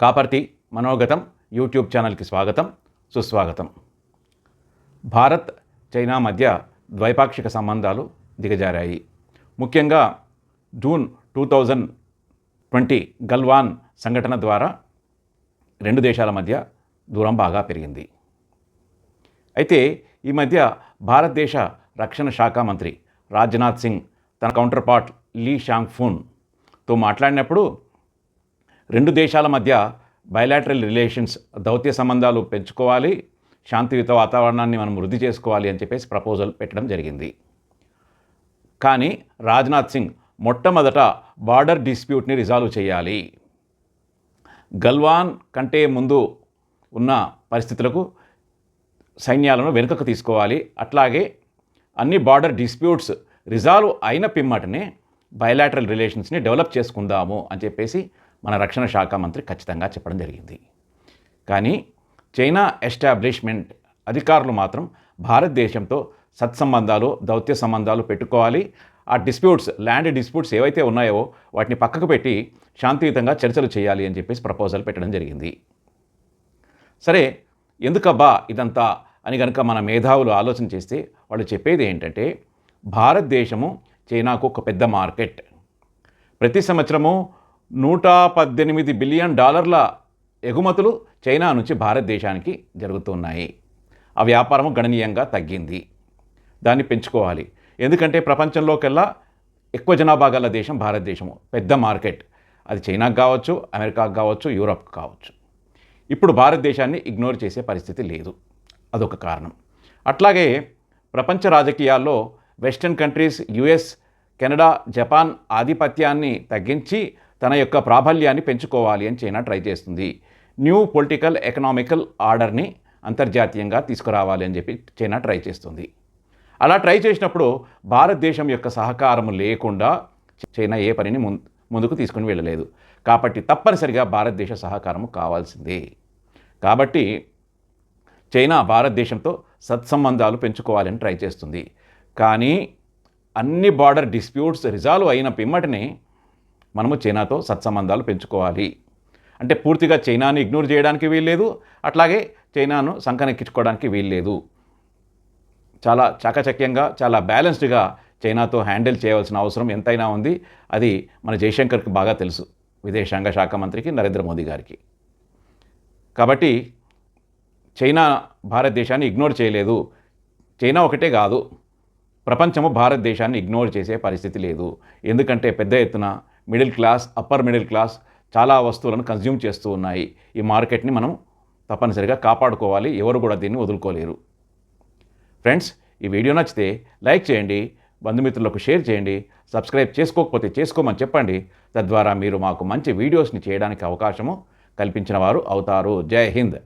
Kaparthi మనోగతం YouTube ఛానల్కి స్వాగతం సుస్వాగతం. భారత్ చైనా మధ్య ద్వైపాక్షిక సంబంధాలు దిగజారాయి. ముఖ్యంగా June two thousand twenty Galwan సంఘటన ద్వారా రెండు దేశాల మధ్య దూరం బాగా పెరిగింది. అయితే ఈ మధ్య భారతదేశ రక్షణ శాఖ మంత్రి రాజ్నాథ్ సింగ్ తన కౌంటర్ పార్ట్ లీ షాంగ్ఫూన్తో మాట్లాడినప్పుడు రెండు దేశాల మధ్య బయలాటరల్ రిలేషన్స్ దౌత్య సంబంధాలు పెంచుకోవాలి శాంతియుత వాతావరణాన్ని మనం వృద్ధి చేసుకోవాలి అని చెప్పేసి ప్రపోజల్ పెట్టడం జరిగింది. కానీ రాజ్నాథ్ సింగ్ మొట్టమొదట బార్డర్ డిస్ప్యూట్ని రిజాల్వ్ చేయాలి. గల్వాన్ కంటే ముందు ఉన్న పరిస్థితులకు సైన్యాలను వెనుకకు తీసుకోవాలి. అట్లాగే అన్ని బార్డర్ డిస్ప్యూట్స్ రిజాల్వ్ అయిన పిమ్మటనే బయలాటరల్ రిలేషన్స్ని డెవలప్ చేసుకుందాము అని చెప్పేసి మన రక్షణ శాఖ మంత్రి ఖచ్చితంగా చెప్పడం జరిగింది. కానీ చైనా ఎస్టాబ్లిష్మెంట్ అధికారులు మాత్రం భారతదేశంతో సత్సంబంధాలు దౌత్య సంబంధాలు పెట్టుకోవాలి. ఆ డిస్ప్యూట్స్ ల్యాండ్ డిస్ప్యూట్స్ ఏవైతే ఉన్నాయో వాటిని పక్కకు పెట్టి శాంతియుతంగా చర్చలు చేయాలి అని చెప్పేసి ప్రపోజల్ పెట్టడం జరిగింది. సరే ఎందుకబ్బా ఇదంతా అని కనుక మన మేధావులు ఆలోచన చేస్తే వాళ్ళు చెప్పేది ఏంటంటే భారతదేశము చైనాకు ఒక పెద్ద మార్కెట్. ప్రతి సంవత్సరము నూట పద్దెనిమిది బిలియన్ డాలర్ల ఎగుమతులు చైనా నుంచి భారతదేశానికి జరుగుతున్నాయి. ఆ వ్యాపారం గణనీయంగా తగ్గింది. దాన్ని పెంచుకోవాలి. ఎందుకంటే ప్రపంచంలోకెల్లా ఎక్కువ జనాభా గల దేశం భారతదేశము. పెద్ద మార్కెట్. అది చైనాకు కావచ్చు అమెరికాకు కావచ్చు యూరప్ కావచ్చు. ఇప్పుడు భారతదేశాన్ని ఇగ్నోర్ చేసే పరిస్థితి లేదు. అదొక కారణం. అట్లాగే ప్రపంచ రాజకీయాల్లో western countries US Canada Japan ఆధిపత్యాన్ని తగ్గించి తన యొక్క ప్రాబల్యాన్ని పెంచుకోవాలి అని చైనా ట్రై చేస్తుంది. న్యూ పొలిటికల్ ఎకనామికల్ ఆర్డర్ని అంతర్జాతీయంగా తీసుకురావాలి అని చెప్పి చైనా ట్రై చేస్తుంది. అలా ట్రై చేసినప్పుడు భారతదేశం యొక్క సహకారం లేకుండా చైనా ఏ పనిని ముందుకు తీసుకుని వెళ్ళలేదు. కాబట్టి తప్పనిసరిగా భారతదేశ సహకారం కావాల్సిందే. కాబట్టి చైనా భారతదేశంతో సత్సంబంధాలు పెంచుకోవాలని ట్రై చేస్తుంది. కానీ అన్ని బార్డర్ డిస్ప్యూట్స్ రిజాల్వ్ అయిన పిమ్మటనే మనము చైనాతో సత్సంబంధాలు పెంచుకోవాలి. అంటే పూర్తిగా చైనాని ఇగ్నోర్ చేయడానికి వీల్లేదు అట్లాగే చైనాను సంకనెక్కించుకోవడానికి వీల్లేదు. చాలా చాకచక్యంగా చాలా బ్యాలెన్స్డ్గా చైనాతో హ్యాండిల్ చేయవలసిన అవసరం ఎంతైనా ఉంది. అది మన జయశంకర్కి బాగా తెలుసు. విదేశాంగ శాఖ మంత్రికి నరేంద్ర మోదీ గారికి. కాబట్టి చైనా భారతదేశాన్ని ఇగ్నోర్ చేయలేదు. చైనా ఒకటే కాదు ప్రపంచము భారతదేశాన్ని ఇగ్నోర్ చేసే పరిస్థితి లేదు. ఎందుకంటే పెద్ద ఎత్తున middle class upper middle class చాలా వస్తువులను కన్జ్యూమ్ చేస్తూ ఉన్నాయి. ఈ మార్కెట్ని మనం తప్పనిసరిగా కాపాడుకోవాలి. ఎవరు కూడా దీన్ని వదులుకోలేరు. ఫ్రెండ్స్ ఈ వీడియో నచ్చితే లైక్ చేయండి బంధుమిత్రులకు షేర్ చేయండి సబ్స్క్రైబ్ చేసుకోకపోతే చేసుకోమని చెప్పండి. తద్వారా మీరు మాకు మంచి వీడియోస్ని చేయడానికి అవకాశము కల్పించిన వారు అవుతారు. జై హింద్!